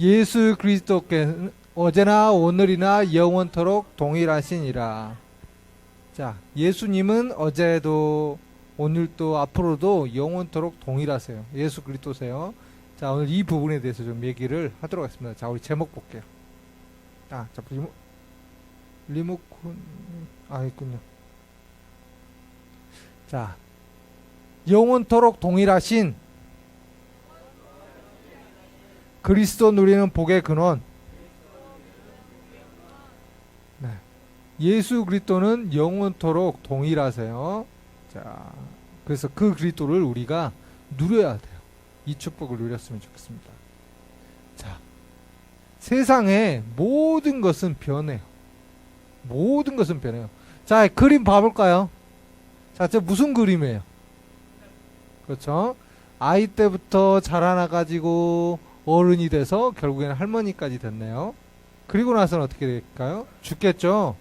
예수 그리스도께 어제나 오늘이나 영원토록 동일하시니라. 자, 예수님은 어제도 오늘도 앞으로도 영원토록 동일하세요. 예수 그리스도세요. 자, 오늘 이 부분에 대해서 좀 얘기를 하도록 하겠습니다. 자, 우리 제목 볼게요. 아, 자, 리모, 리모컨, 아, 있군요. 자, 영원토록 동일하신 그리스도 누리는 복의 근원. 네. 예수 그리스도는 영원토록 동일하세요. 자, 그래서 그 그리스도를 우리가 누려야 돼요. 이 축복을 누렸으면 좋겠습니다. 자, 세상의 모든 것은 변해요. 모든 것은 변해요. 자, 그림 봐볼까요? 자, 저 무슨 그림이에요? 그렇죠? 아이 때부터 자라나가지고 어른이 돼서 결국에는 할머니까지 됐네요. 그리고 나서는 어떻게 될까요? 죽겠죠?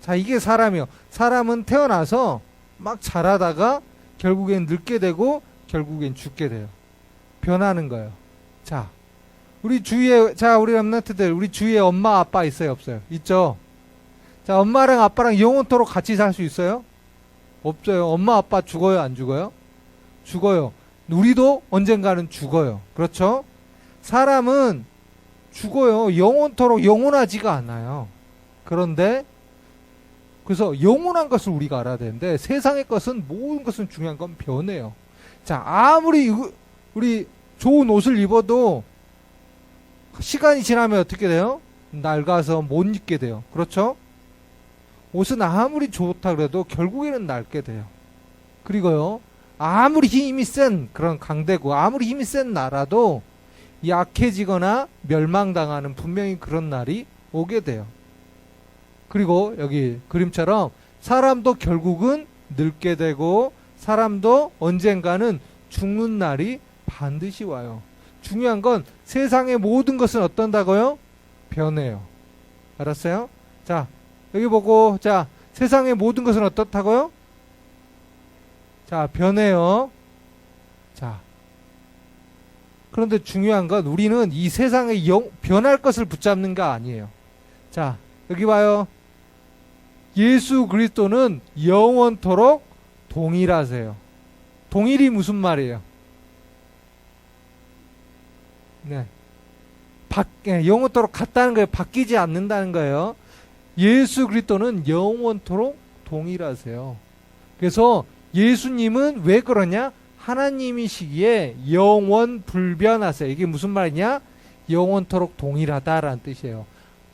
자, 이게 사람이요. 사람은 태어나서 막 자라다가 결국엔 늙게 되고 결국엔 죽게 돼요. 변하는 거예요. 자, 우리 주위에, 자, 우리 람나트들, 우리 주위에 엄마, 아빠 있어요? 없어요? 있죠? 자, 엄마랑 아빠랑 영원토록 같이 살 수 있어요? 없어요. 엄마, 아빠 죽어요? 안 죽어요? 죽어요. 우리도 언젠가는 죽어요. 그렇죠? 사람은 죽어요. 영원토록 영원하지가 않아요. 그런데 그래서 영원한 것을 우리가 알아야 되는데 세상의 것은 모든 것은 중요한 건 변해요. 자, 아무리 우- 우리 좋은 옷을 입어도 시간이 지나면 어떻게 돼요? 낡아서 못 입게 돼요. 그렇죠? 옷은 아무리 좋다 그래도 결국에는 낡게 돼요. 그리고요, 아무리 힘이 센 그런 강대국, 아무리 힘이 센 나라도 약해지거나 멸망당하는 분명히 그런 날이 오게 돼요. 그리고 여기 그림처럼 사람도 결국은 늙게 되고 사람도 언젠가는 죽는 날이 반드시 와요. 중요한 건 세상의 모든 것은 어떤다고요? 변해요. 알았어요? 자, 여기 보고, 자, 세상의 모든 것은 어떻다고요? 자, 변해요. 자. 그런데 중요한 건 우리는 이 세상에 영, 변할 것을 붙잡는 거 아니에요. 자, 여기 봐요. 예수 그리스도는 영원토록 동일하세요. 동일이 무슨 말이에요? 네. 바, 예, 영원토록 같다는 거예요. 바뀌지 않는다는 거예요. 예수 그리스도는 영원토록 동일하세요. 그래서 예수님은 왜 그러냐? 하나님이시기에 영원 불변하세요. 이게 무슨 말이냐? 영원토록 동일하다라는 뜻이에요.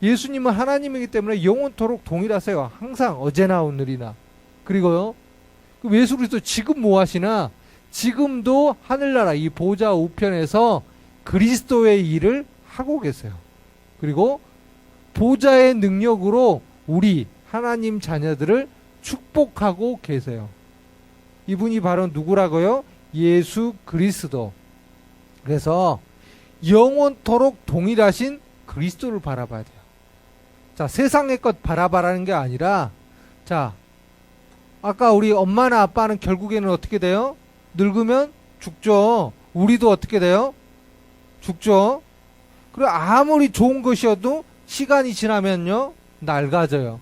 예수님은 하나님이기 때문에 영원토록 동일하세요. 항상 어제나 오늘이나. 그리고요. 그 예수 그리스도 지금 뭐 하시나? 지금도 하늘나라 이 보좌 우편에서 그리스도의 일을 하고 계세요. 그리고 보좌의 능력으로 우리 하나님 자녀들을 축복하고 계세요. 이분이 바로 누구라고요? 예수 그리스도. 그래서 영원토록 동일하신 그리스도를 바라봐야 돼요. 자, 세상의 것 바라봐라는 게 아니라, 자, 아까 우리 엄마나 아빠는 결국에는 어떻게 돼요? 늙으면 죽죠. 우리도 어떻게 돼요? 죽죠. 그리고 아무리 좋은 것이어도 시간이 지나면요, 낡아져요.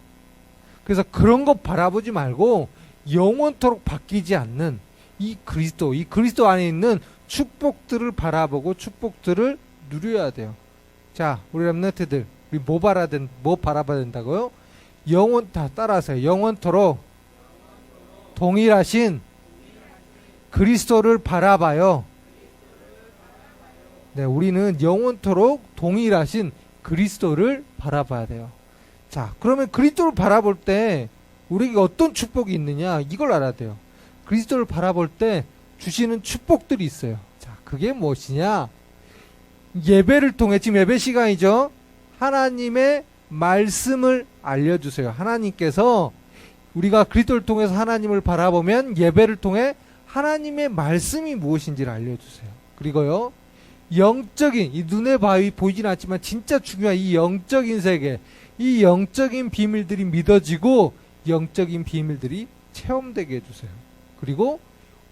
그래서 그런 거 바라보지 말고 영원토록 바뀌지 않는 이 그리스도, 이 그리스도 안에 있는 축복들을 바라보고 축복들을 누려야 돼요. 자, 우리 랩너트들, 우리 뭐 바라 된, 뭐 바라봐야 된다고요? 영원 다 따라하세요. 영원토록 동일하신 그리스도를 바라봐요. 네, 우리는 영원토록 동일하신 그리스도를 바라봐야 돼요. 자, 그러면 그리스도를 바라볼 때 우리에게 어떤 축복이 있느냐 이걸 알아야 돼요. 그리스도를 바라볼 때 주시는 축복들이 있어요. 자, 그게 무엇이냐? 예배를 통해 지금 예배 시간이죠. 하나님의 말씀을 알려주세요. 하나님께서 우리가 그리스도를 통해서 하나님을 바라보면 예배를 통해 하나님의 말씀이 무엇인지를 알려주세요. 그리고요, 영적인 이 눈에 바위 보이진 않지만 진짜 중요한 이 영적인 세계, 이 영적인 비밀들이 믿어지고 영적인 비밀들이 체험되게 해주세요. 그리고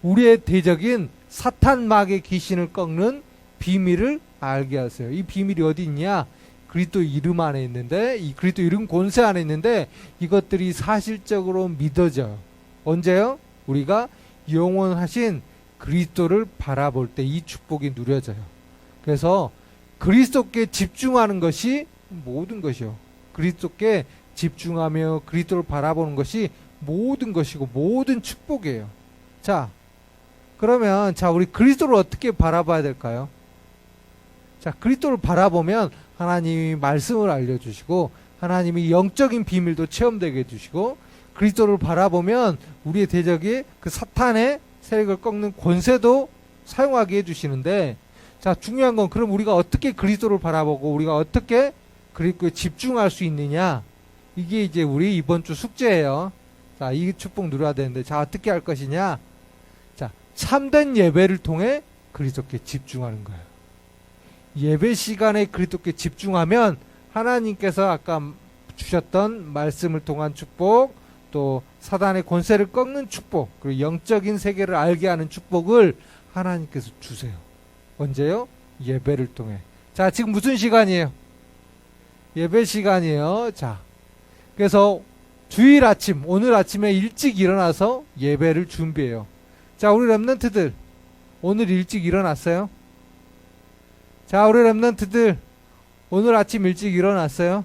우리의 대적인 사탄 마귀의 귀신을 꺾는 비밀을 알게 하세요. 이 비밀이 어디 있냐? 그리스도 이름 안에 있는데 이 그리스도 이름 권세 안에 있는데 이것들이 사실적으로 믿어져요. 언제요? 우리가 영원하신 그리스도를 바라볼 때 이 축복이 누려져요. 그래서 그리스도께 집중하는 것이 모든 것이요. 그리스도께 집중하며 그리스도를 바라보는 것이 모든 것이고 모든 축복이에요. 자, 그러면 자 우리 그리스도를 어떻게 바라봐야 될까요? 자, 그리스도를 바라보면 하나님이 말씀을 알려주시고 하나님이 영적인 비밀도 체험되게 해주시고 그리스도를 바라보면 우리의 대적이 그 사탄의 세력을 꺾는 권세도 사용하게 해주시는데 자 중요한 건 그럼 우리가 어떻게 그리스도를 바라보고 우리가 어떻게 그리스도에 집중할 수 있느냐 이게 이제 우리 이번 주 숙제예요. 자 이 축복 누려야 되는데 자 어떻게 할 것이냐 자 참된 예배를 통해 그리스도께 집중하는 거예요. 예배 시간에 그리스도께 집중하면 하나님께서 아까 주셨던 말씀을 통한 축복 또 사단의 권세를 꺾는 축복 그리고 영적인 세계를 알게 하는 축복을 하나님께서 주세요. 언제요? 예배를 통해. 자, 지금 무슨 시간이에요? 예배 시간이에요. 자, 그래서 주일 아침, 오늘 아침에 일찍 일어나서 예배를 준비해요. 자, 우리 랩런트들 오늘 일찍 일어났어요? 자, 우리 랩런트들 오늘 아침 일찍 일어났어요?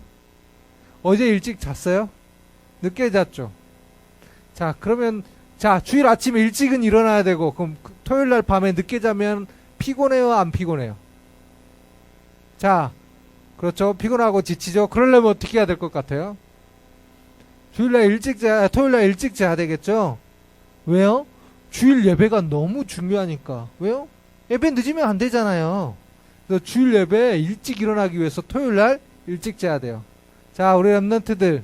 어제 일찍 잤어요? 늦게 잤죠? 자, 그러면 자, 주일 아침에 일찍은 일어나야 되고 그럼 그 토요일 날 밤에 늦게 자면 피곤해요, 안 피곤해요? 자, 그렇죠. 피곤하고 지치죠. 그러려면 어떻게 해야 될 것 같아요? 주일날 일찍 자, 토요일날 일찍 자야 되겠죠? 왜요? 주일 예배가 너무 중요하니까. 왜요? 예배 늦으면 안 되잖아요. 그래서 주일 예배 일찍 일어나기 위해서 토요일 날 일찍 자야 돼요. 자, 우리 랩런트들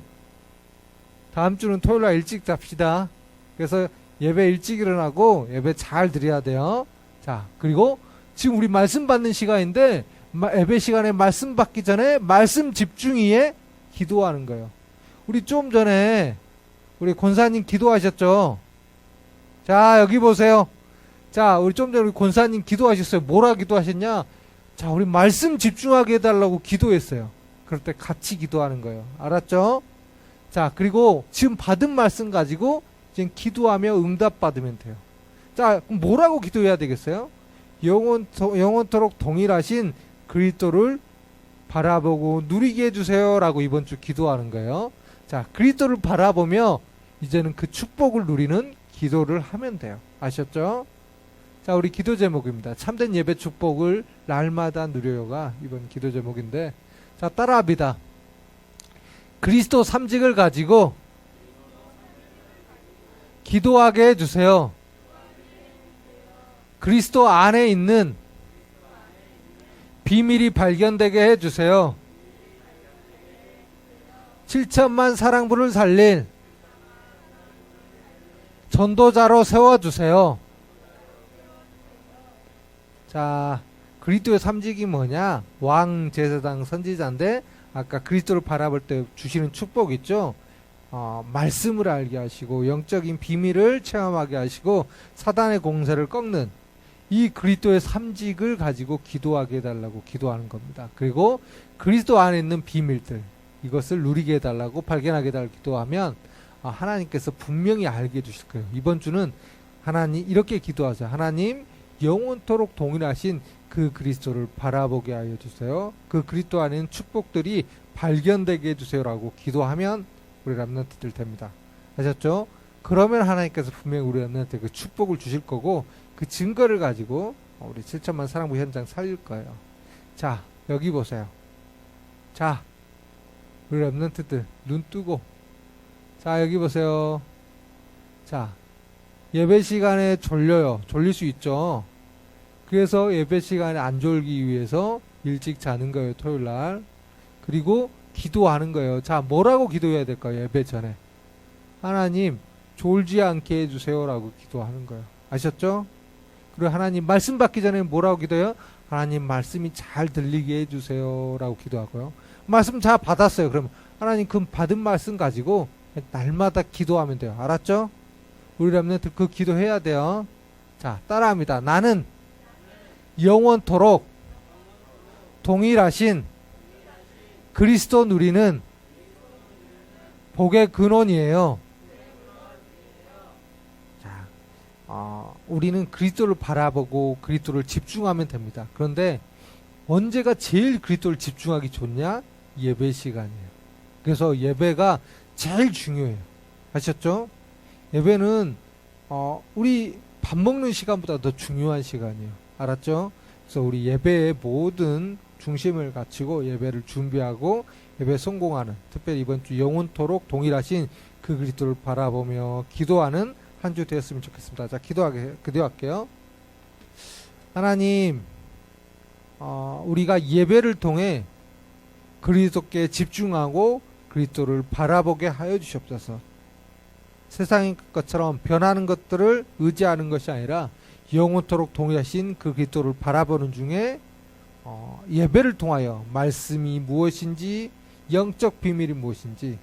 다음 주는 토요일 날 일찍 잡시다. 그래서 예배 일찍 일어나고 예배 잘 드려야 돼요. 자, 그리고 지금 우리 말씀 받는 시간인데 마- 예배 시간에 말씀 받기 전에 말씀 집중위에 기도하는 거예요. 우리 좀 전에 우리 권사님 기도하셨죠? 자, 여기 보세요. 자, 우리 좀 전에 우리 권사님 기도하셨어요. 뭐라 기도하셨냐? 자, 우리 말씀 집중하게 해달라고 기도했어요. 그럴 때 같이 기도하는 거예요. 알았죠? 자, 그리고 지금 받은 말씀 가지고 지금 기도하며 응답 받으면 돼요. 자, 뭐라고 기도해야 되겠어요? 영원, 영원토록 동일하신 그리스도를 바라보고 누리게 해주세요라고 이번 주 기도하는 거예요. 자, 그리스도를 바라보며 이제는 그 축복을 누리는 기도를 하면 돼요. 아셨죠? 자, 우리 기도 제목입니다. 참된 예배 축복을 날마다 누려요가 이번 기도 제목인데, 자, 따라합니다. 그리스도 삼직을 가지고 기도하게 해주세요. 그리스도 안에 있는 비밀이 발견되게 해주세요. 7천만 사랑부를 살릴 전도자로 세워주세요. 자, 그리스도의 삼직이 뭐냐? 왕, 제사장, 선지자인데 아까 그리스도를 바라볼 때 주시는 축복 있죠? 어, 말씀을 알게 하시고 영적인 비밀을 체험하게 하시고 사단의 공세를 꺾는 이 그리스도의 삼직을 가지고 기도하게 해달라고 기도하는 겁니다. 그리고 그리스도 안에 있는 비밀들 이것을 누리게 해달라고 발견하게 해달라고 기도하면 아, 하나님께서 분명히 알게 해주실 거예요. 이번 주는 하나님 이렇게 기도하자. 하나님 영원토록 동일하신 그 그리스도를 바라보게 하여 주세요. 그 그리스도 안에 축복들이 발견되게 해주세요라고 기도하면 우리 람넌트들 됩니다. 아셨죠? 그러면 하나님께서 분명히 우리 람넌트 그 축복을 주실 거고 그 증거를 가지고 우리 7천만 사랑부 현장 살릴 거예요. 자, 여기 보세요. 자, 우리 랩런트들 눈 뜨고 자, 여기 보세요. 자, 예배 시간에 졸려요. 졸릴 수 있죠. 그래서 예배 시간에 안 졸기 위해서 일찍 자는 거예요. 토요일 날. 그리고 기도하는 거예요. 자, 뭐라고 기도해야 될까요? 예배 전에. 하나님, 졸지 않게 해주세요라고 기도하는 거예요. 아셨죠? 그리고 하나님 말씀 받기 전에 뭐라고 기도해요? 하나님 말씀이 잘 들리게 해주세요라고 기도하고요. 말씀 잘 받았어요. 그럼 하나님 그 받은 말씀 가지고 날마다 기도하면 돼요. 알았죠? 우리 람네들 그 기도해야 돼요. 자, 따라합니다. 나는 영원토록 동일하신 그리스도 누리는 복의 근원이에요. 자, 어, 우리는 그리스도를 바라보고 그리스도를 집중하면 됩니다. 그런데 언제가 제일 그리스도를 집중하기 좋냐? 예배 시간이에요. 그래서 예배가 제일 중요해요. 아셨죠? 예배는 어, 우리 밥 먹는 시간보다 더 중요한 시간이에요. 알았죠? 그래서 우리 예배의 모든 중심을 갖추고 예배를 준비하고 예배 성공하는 특별히 이번 주 영원토록 동일하신 그 그리스도를 바라보며 기도하는 한 주 되었으면 좋겠습니다. 자, 기도하게 기도할게요. 하나님, 어, 우리가 예배를 통해 그리스도께 집중하고 그리스도를 바라보게 하여 주시옵소서. 세상의 것처럼 변하는 것들을 의지하는 것이 아니라 영원토록 동일하신 그 그리스도를 바라보는 중에 어, 예배를 통하여 말씀이 무엇인지 영적 비밀이 무엇인지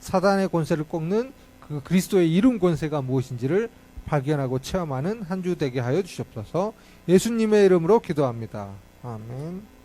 사단의 권세를 꺾는 그 그리스도의 이름 권세가 무엇인지를 발견하고 체험하는 한 주 되게 하여 주시옵소서. 예수님의 이름으로 기도합니다. 아멘.